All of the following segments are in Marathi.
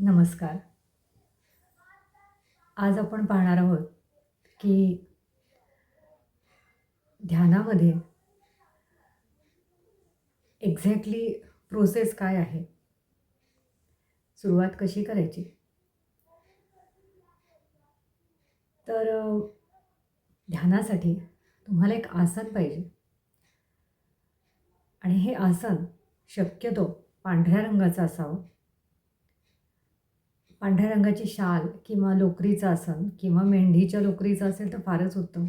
नमस्कार. आज आपण पाहणार आहोत की ध्यानामध्ये एक्झॅक्टली प्रोसेस काय आहे? सुरुवात कशी करायची? तर ध्यानासाठी तुम्हाला एक आसन पाहिजे. आणि हे आसन शक्यतो पांढऱ्या रंगाचं असावं. पांढऱ्या रंगाची शाल किंवा लोकरीचं आसन किंवा मेंढीच्या लोकरीचं असेल तर फारच उत्तम.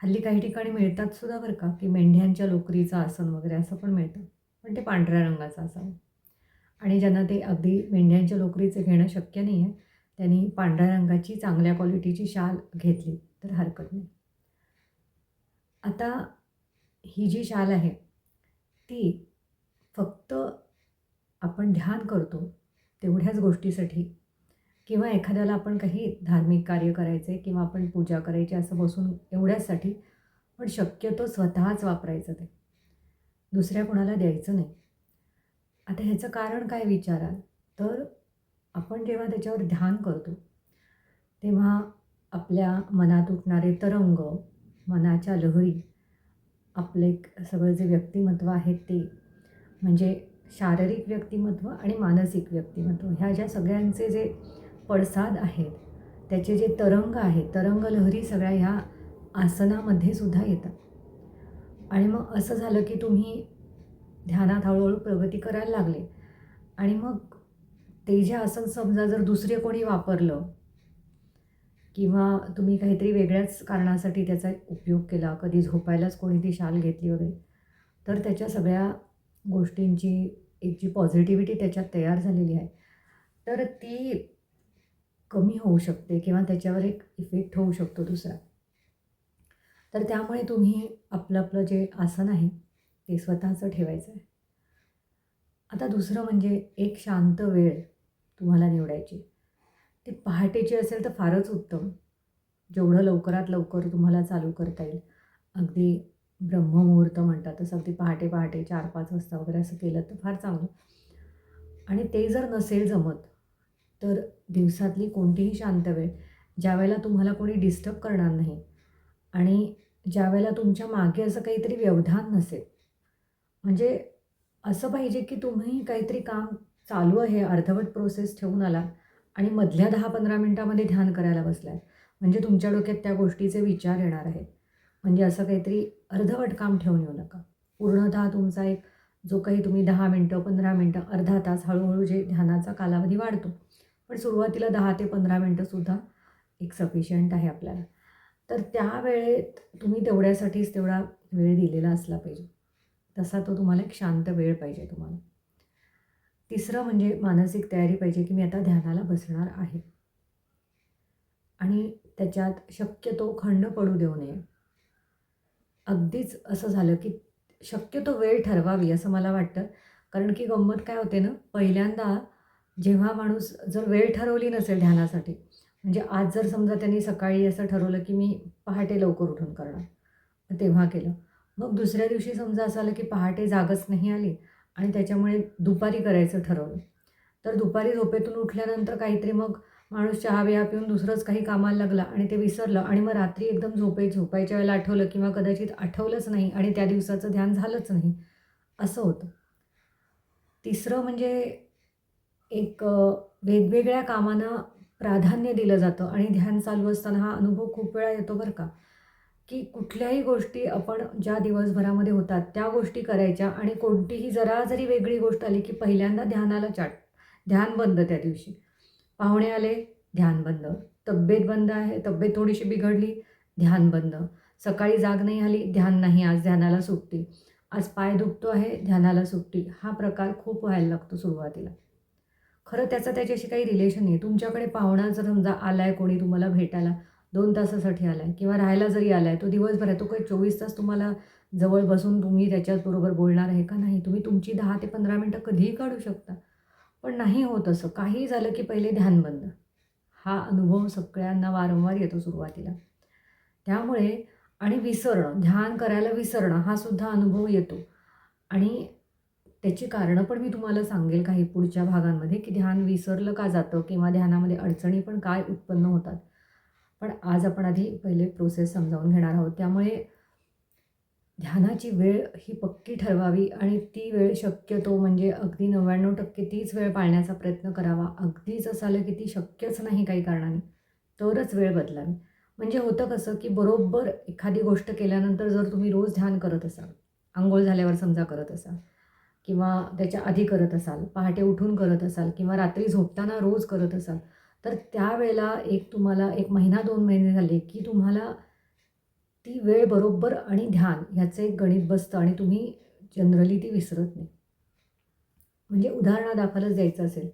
हल्ली काही ठिकाणी मिळतात सुद्धा बरं का की मेंढ्यांच्या लोकरीचं आसन वगैरे असं पण मिळतं पण ते पांढऱ्या रंगाचं असावं. आणि ज्यांना ते अगदी मेंढ्यांच्या लोकरीचं घेणं शक्य नाही आहे त्यांनी पांढऱ्या रंगाची चांगल्या क्वालिटीची शाल घेतली तर हरकत नाही. आता ही जी शाल आहे ती फक्त आपण ध्यान करतो तेवढ्याच गोष्टीसाठी. किंवा एखाद्याला आपण काही धार्मिक कार्य करायचे किंवा आपण पूजा करायची असं बसून एवढ्याचसाठी पण शक्यतो स्वतःच वापरायचं ते. दुसऱ्या कोणाला द्यायचं नाही. आता ह्याचं कारण काय विचाराल? तर आपण जेव्हा त्याच्यावर ध्यान करतो तेव्हा आपल्या मनात उठणारे तरंग मनाच्या लहरी आपले एक सगळं जे व्यक्तिमत्व आहे ते म्हणजे शारीरिक व्यक्तिमत्व आणि मानसिक व्यक्तिमत्व. ह्या ज्या सगळ्यांचे जे पडसाद आहेत त्याचे जे तरंग आहेत तरंग लहरी सगळ्या ह्या आसनामध्ये सुद्धा येतात. आणि मग असं झालं की तुम्ही ध्यानात हळूहळू प्रगती करायला लागले. आणि मग ते जे आसन समजा जर दुसरे कोणी वापरलं किंवा तुम्ही काहीतरी वेगळ्याच कारणासाठी त्याचा उपयोग केला कधी झोपायलाच कोणी ती शाल घेतली वगैरे तर त्याच्या सगळ्या गोष्टींची एक जी पॉझिटिव्हिटी त्याच्यात तयार झालेली आहे तर ती कमी होऊ शकते किंवा त्याच्यावर एक इफेक्ट होऊ शकतो दुसरा. तर त्यामुळे तुम्ही आपलं आपलं जे आसन आहे ते स्वतःचं ठेवायचं आहे. आता दुसरं म्हणजे एक शांत वेळ तुम्हाला निवडायची. ती पहाटेची असेल तर फारच उत्तम. जेवढं लवकरात लवकर तुम्हाला चालू करता येईल. अगदी ब्रह्ममुहूर्त म्हणतात तसं अगदी पहाटे पहाटे चार पाच वाजता वगैरे असं केलं तर फार चांगलं. आणि ते जर नसेल जमत तर दिवसातली कोणतीही शांत वेळ ज्यावेळेला तुम्हाला कोणी डिस्टर्ब करणार नाही आणि ज्यावेळेला तुमच्या मागे असं काहीतरी व्यवधान नसेल. म्हणजे असं पाहिजे की तुम्ही काहीतरी काम चालू आहे अर्धवट प्रोसेस ठेवून आला आणि मधल्या दहा पंधरा मिनटामध्ये ध्यान करायला बसलाय म्हणजे तुमच्या डोक्यात त्या गोष्टीचे विचार येणार आहेत. म्हणजे असं काहीतरी अर्धवट काम ठेवून येऊ नका. पूर्णतः तुमचा एक जो काही तुम्ही दहा मिनटं पंधरा मिनटं अर्धा तास हळूहळू जे ध्यानाचा कालावधी वाढतो पण सुरुवातीला दहा ते पंधरा मिनटंसुद्धा एक सफिशियंट आहे आपल्याला. तर त्या वेळेत तुम्ही तेवढ्यासाठीच तेवढा वेळ दिलेला असला पाहिजे. तसा तो तुम्हाला एक शांत वेळ पाहिजे तुम्हाला. तिसरं म्हणजे मानसिक तयारी पाहिजे की मी आता ध्यानाला बसणार आहे. आणि त्याच्यात शक्यतो खंड पडू देऊ नये. अगदीच असं झालं की शक्यतो वेळ ठरवावी असं मला वाटतं. कारण की गंमत काय होते ना पहिल्यांदा जेव्हा माणूस जर वेळ ठरवली नसेल ध्यानासाठी म्हणजे आज जर समजा त्यांनी सकाळी असं ठरवलं की मी पहाटे लवकर उठून करणार तेव्हा केलं. मग दुसऱ्या दिवशी समजा असं आलं की पहाटे जागच नाही आली आणि त्याच्यामुळे दुपारी करायचं ठरवलं. तर दुपारी झोपेतून उठल्यानंतर काहीतरी मग माणूस चहा बिहा पिऊन दुसरंच काही कामाला लागला आणि ते विसरलं आणि मग रात्री एकदम झोपे झोपायच्या वेळेला आठवलं किंवा कदाचित आठवलंच नाही आणि त्या दिवसाचं ध्यान झालंच नाही. असं होतं. तिसरं म्हणजे एक वेगवेगळ्या कामांना प्राधान्य दिलं जातं आणि ध्यान चालू असताना हा अनुभव खूप वेळा येतो बरं का. की कुठल्याही गोष्टी आपण ज्या दिवसभरामध्ये होतात त्या गोष्टी करायच्या आणि कोणतीही जरा जरी वेगळी गोष्ट आली की पहिल्यांदा ध्यानाला चाट ध्यान बंद त्या दिवशी. पाहुणे आले ध्यान बंद. तब्येत बंद आहे तब्येत थोडीशी बिघडली ध्यान बंद. सकाळी जाग नाही आली ध्यान नाही आज ध्यानाला सुट्टी. आज पाय दुखतो आहे ध्यानाला सुट्टी. हा प्रकार खूप व्हायला लागतो सुरुवातीला. खरं त्याचं त्याच्याशी काही रिलेशन नाही. तुमच्याकडे पाहुणा जर समजा आला आहे कोणी तुम्हाला भेटायला दोन तासासाठी आला आहे किंवा राहायला जरी आला आहे तो दिवसभर आहे तो काही चोवीस तास तुम्हाला जवळ बसून तुम्ही त्याच्याचबरोबर बोलणार आहे का नाही? तुम्ही तुमची दहा ते पंधरा मिनटं कधीही काढू शकता. पण नाही होत असं. काही झालं की पहिले ध्यान बंद. हा अनुभव सगळ्यांना वारंवार येतो सुरुवातीला. त्यामुळे आणि विसरणं ध्यान करायला विसरणं हा सुद्धा अनुभव येतो. आणि त्याची कारणं पण मी तुम्हाला सांगेल काही पुढच्या भागांमध्ये की ध्यान विसरलं का जातं किंवा ध्यानामध्ये अडचणी पण काय उत्पन्न होतात. पण आज आपण आधी पहिले प्रोसेस समजावून घेणार आहोत. त्यामुळे ध्यानाची वेळ ही पक्की ठरवावी आणि ती वेळ शक्यतो म्हणजे अगदी नव्याण्णव टक्के तीच वेळ पाळण्याचा प्रयत्न करावा. अगदीच असं आलं की ती शक्यच नाही काही कारणाने तरच वेळ बदलावी. म्हणजे होतं कसं की बरोबर एखादी गोष्ट केल्यानंतर जर तुम्ही रोज ध्यान करत असाल आंघोळ झाल्यावर समजा करत असाल किंवा त्याच्या आधी करत असाल पहाटे उठून करत असाल किंवा रात्री झोपताना रोज करत असाल तर त्यावेळेला एक तुम्हाला एक महिना दोन महिने झाले की तुम्हाला ती वेळ बरोबर आणि ध्यान ह्याचं एक गणित बसतं आणि तुम्ही जनरली ती विसरत नाही. म्हणजे उदाहरणादाखलच द्यायचं असेल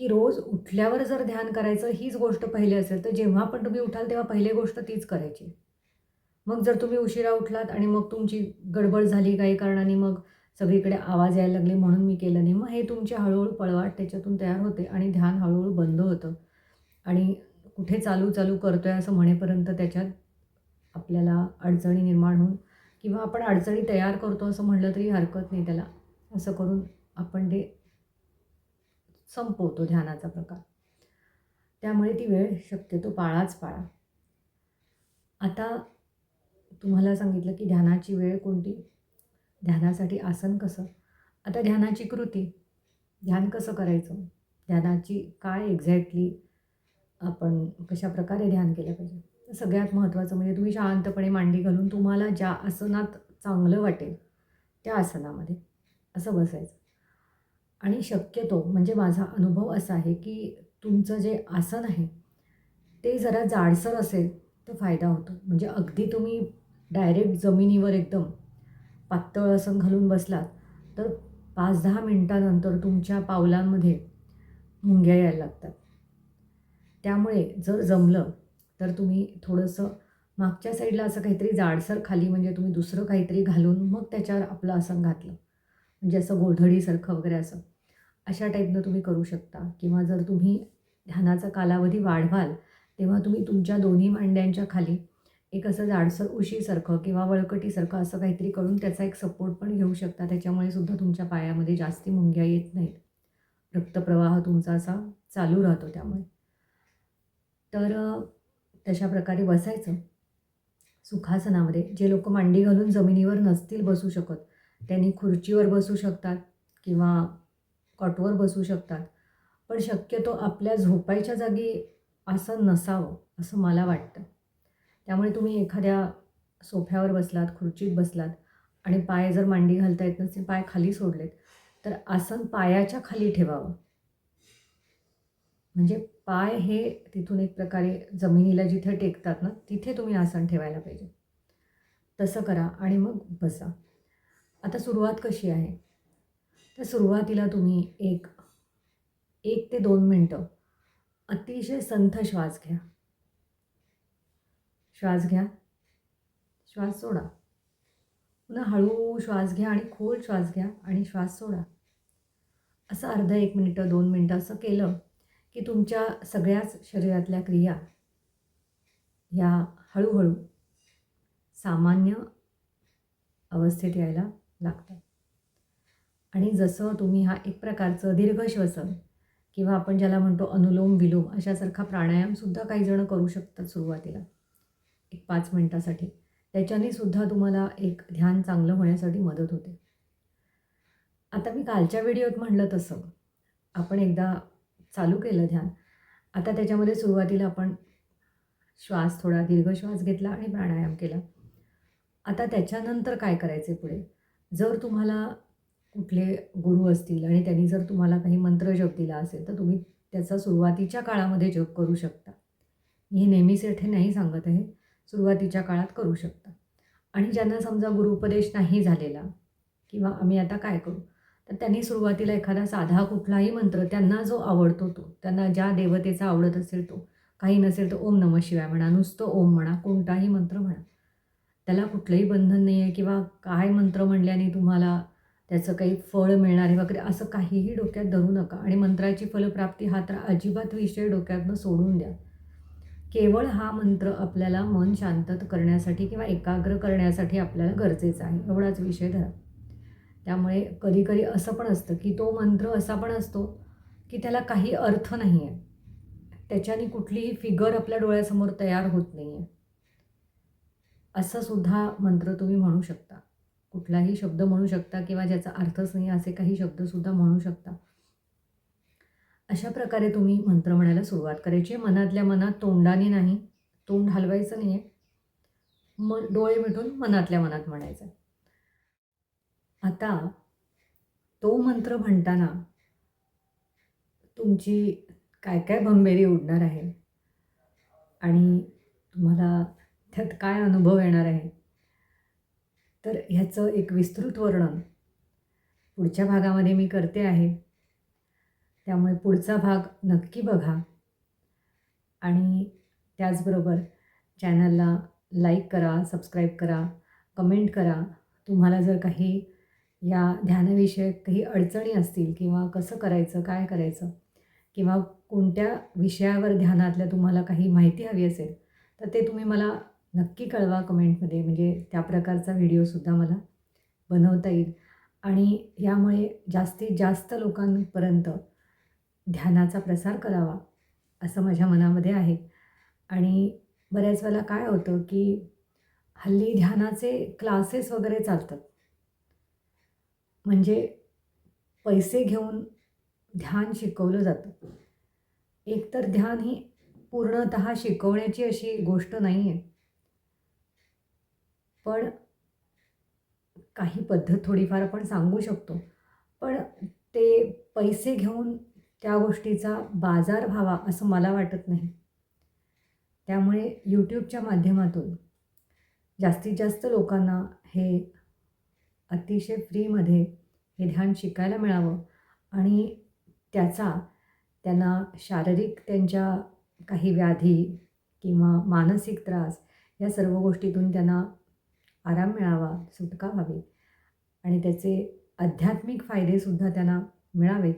की रोज उठल्यावर जर ध्यान करायचं हीच गोष्ट पहिली असेल तर जेव्हा पण तुम्ही उठाल तेव्हा पहिली गोष्ट तीच करायची. मग जर तुम्ही उशिरा उठलात आणि मग तुमची गडबड झाली काही कारणाने मग सगळीकडे आवाज यायला लागले म्हणून मी केलं नाही मग हे तुमचे हळूहळू पळवाट त्याच्यातून तयार होते आणि ध्यान हळूहळू बंद होतं. आणि कुठे चालू चालू करतोय असं म्हणेपर्यंत त्याच्यात आपल्याला अडचणी निर्माण होऊन किंवा आपण अडचणी तयार करतो असं म्हणलं तरी हरकत नाही त्याला. असं करून आपण ते संपवतो ध्यानाचा प्रकार. त्यामुळे ती वेळ शक्यतो पाळाच पाळा. आता तुम्हाला सांगितलं की ध्यानाची वेळ कोणती? ध्यानासाठी आसन कसं? आता ध्यानाची कृती. ध्यान कसं करायचं? ध्यानाची काय एक्झॅक्टली आपण कशा प्रकारे ध्यान केलं पाहिजे? सगळ्यात महत्त्वाचं म्हणजे तुम्ही शांतपणे मांडी घालून तुम्हाला ज्या आसनात चांगलं वाटेल त्या आसनामध्ये असं बसायचं. आणि शक्यतो म्हणजे माझा अनुभव असा आहे की तुमचं जे आसन आहे ते जरा जाडसर असेल तर फायदा होतो. म्हणजे अगदी तुम्ही डायरेक्ट जमिनीवर एकदम पातळ आसन घालून बसलात तर पाच दहा मिनटानंतर तुमच्या पावलांमध्ये मुंग्या यायला लागतात. त्यामुळे जर जमलं तर तुम्ही थोडंसं मागच्या साईडला असं काहीतरी जाडसर खाली म्हणजे तुम्ही दुसरं काहीतरी घालून मग त्याच्यावर आपलं आसन घातलं. म्हणजे असं गोधडीसारखं वगैरे असं. अशा टाईपनं तुम्ही करू शकता. किंवा जर तुम्ही ध्यानाचा कालावधी वाढवाल तेव्हा तुम्ही तुमच्या दोन्ही मांड्यांच्या खाली एक असं जाडसर उशीसारखं किंवा वळकटीसारखं असं काहीतरी करून त्याचा एक सपोर्ट पण घेऊ शकता. त्याच्यामुळे सुद्धा तुमच्या पायामध्ये जास्ती मुंग्या येत नाहीत. रक्तप्रवाह तुमचा असा चालू राहतो त्यामुळे. तर तशा प्रकारे बसायचं. सुखासनामध्ये जे लोक मांडी घालून जमिनीवर नसतील बसू शकत त्यांनी खुर्चीवर बसू शकतात किंवा कॉटवर बसू शकतात. पण शक्यतो आपल्या झोपायच्या जागी आसन नसावं असं मला वाटतं. त्यामुळे तुम्ही एखाद्या सोफ्यावर बसलात खुर्चीत बसलात आणि पाय जर मांडी घालता येत नसतील पाय खाली सोडलेत तर आसन पायाच्या खाली ठेवावं. म्हणजे पाय हे तिथून एक प्रकारे जमिनीला जिथे टेकतात ना तिथे तुम्ही आसन ठेवायला पाहिजे. तसं करा आणि मग बसा. आता सुरुवात कशी आहे? तर सुरुवातीला तुम्ही एक एक ते दोन मिनटं अतिशय संथ श्वास घ्या. श्वास घ्या. श्वास सोडा. पुन्हा हळू श्वास घ्या आणि खोल श्वास घ्या आणि श्वास सोडा. असं अर्धा एक मिनटं दोन मिनटं असं केलं की तुमच्या सगळ्याच शरीरातल्या क्रिया ह्या हळूहळू सामान्य अवस्थेत यायला लागतात. आणि जसं तुम्ही हा एक प्रकारचं दीर्घश्वसन किंवा आपण ज्याला म्हणतो अनुलोम विलोम अशासारखा प्राणायामसुद्धा काही जणं करू शकतात सुरुवातीला. एक पाच मिनटासाठी. त्याच्याने सुद्धा तुम्हाला एक ध्यान चांगलं होण्यासाठी मदत होते. आता मी कालच्या व्हिडिओत म्हणलं तसं. आपण एकदा चालू केलं ध्यान. आता त्याच्यामध्ये सुरुवातीला आपण श्वास थोडा दीर्घ श्वास घेतला आणि प्राणायाम केला. आता त्याच्यानंतर काय करायचे पुढे? जर तुम्हाला कुठले गुरु असतील आणि त्यांनी जर तुम्हाला काही मंत्र जप दिला असेल तर तुम्ही त्याचा सुरुवातीच्या काळामध्ये जप करू शकता. मी हे नेहमीच येथे नाही सांगत आहे. सुरुवातीच्या काळात करू शकता. आणि ज्यांना समजा गुरुपदेश नाही झालेला किंवा आम्ही आता काय करू? तर त्यांनी सुरुवातीला एखादा साधा कुठलाही मंत्र त्यांना जो आवडतो तो त्यांना ज्या देवतेचा आवडत असेल तो काही नसेल तर ओम नम शिवाय म्हणा नुसतं ओम म्हणा कोणताही मंत्र म्हणा. त्याला कुठलंही बंधन नाही आहे किंवा काय मंत्र म्हणल्याने तुम्हाला त्याचं काही फळ मिळणार आहे वगैरे असं काहीही डोक्यात धरू नका. आणि मंत्राची फलप्राप्ती हा तर अजिबात विषय डोक्यातनं सोडून द्या. केवळ हा मंत्र आपल्याला मन शांत करण्यासाठी किंवा एकाग्र करण्यासाठी आपल्याला गरजेचा आहे. एवढाच विषय धरा. त्यामुळे कधी कधी असं पण असतं की तो मंत्र असा पण असतो की त्याला काही अर्थ नाही आहे त्याच्याने कुठलीही फिगर आपल्या डोळ्यासमोर तयार होत नाही आहे असं सुद्धा मंत्र तुम्ही म्हणू शकता. कुठलाही शब्द म्हणू शकता किंवा ज्याचा अर्थच नाही असे काही शब्दसुद्धा म्हणू शकता. अशा प्रकारे तुम्ही मंत्र म्हणायला सुरुवात करायची आहे मनातल्या मनात तोंडाने नाही तोंड हलवायचं नाही आहे मन डोळे मिटून मनातल्या मनात म्हणायचं. आहे आता तो मंत्र म्हणताना तुमची काय काय भंबेरी उडणार आहे? आणि तुम्हाला त्यात काय अनुभव येणार आहे? तर ह्याचं एक विस्तृत वर्णन पुढच्या भागामध्ये मी करते आहे. त्यामुळे पुढचा भाग नक्की बघा. आणि त्याचबरोबर चॅनलला लाईक करा सबस्क्राईब करा कमेंट करा. तुम्हाला जर काही या ध्यानविषयक काही अडचणी असतील किंवा कसं करायचं काय करायचं किंवा कोणत्या विषयावर ध्यानातल्या तुम्हाला काही माहिती हवी असेल तर ते तुम्ही मला नक्की कळवा कमेंटमध्ये. म्हणजे त्या प्रकारचा व्हिडिओसुद्धा मला बनवता येईल. आणि यामुळे जास्तीत जास्त लोकांपर्यंत ध्यानाचा प्रसार करावा असं माझ्या मनामध्ये आहे. आणि बऱ्याच वेळेला काय होतं की हल्ली ध्यानाचे क्लासेस वगैरे चालतात. म्हणजे पैसे घेऊन ध्यान शिकवलं जातं. एकतर ध्यान ही पूर्णतः शिकवण्याची अशी गोष्ट नाही आहे पण काही पद्धत थोडीफार आपण सांगू शकतो. पण ते पैसे घेऊन त्या गोष्टीचा बाजार व्हावा असं मला वाटत नाही. त्यामुळे यूट्यूबच्या माध्यमातून जास्तीत जास्त लोकांना हे अतिशय फ्रीमध्ये हे ध्यान शिकायला मिळावं. आणि त्याचा त्यांना शारीरिक त्यांच्या काही व्याधी किंवा मानसिक त्रास या सर्व गोष्टीतून त्यांना आराम मिळावा सुटका व्हावी. आणि त्याचे आध्यात्मिक फायदेसुद्धा त्यांना मिळावेत.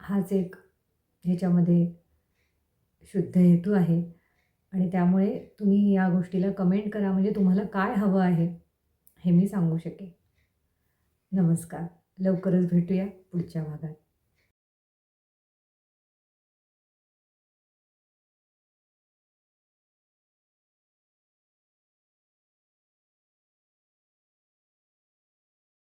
हाच एक ह्याच्यामध्ये शुद्ध हेतू आहे. आणि त्यामुळे तुम्ही या गोष्टीला कमेंट करा म्हणजे तुम्हाला काय हवं आहे हे मी सांगू शकेन. नमस्कार. लवकरच भेटूया पुढच्या भागात.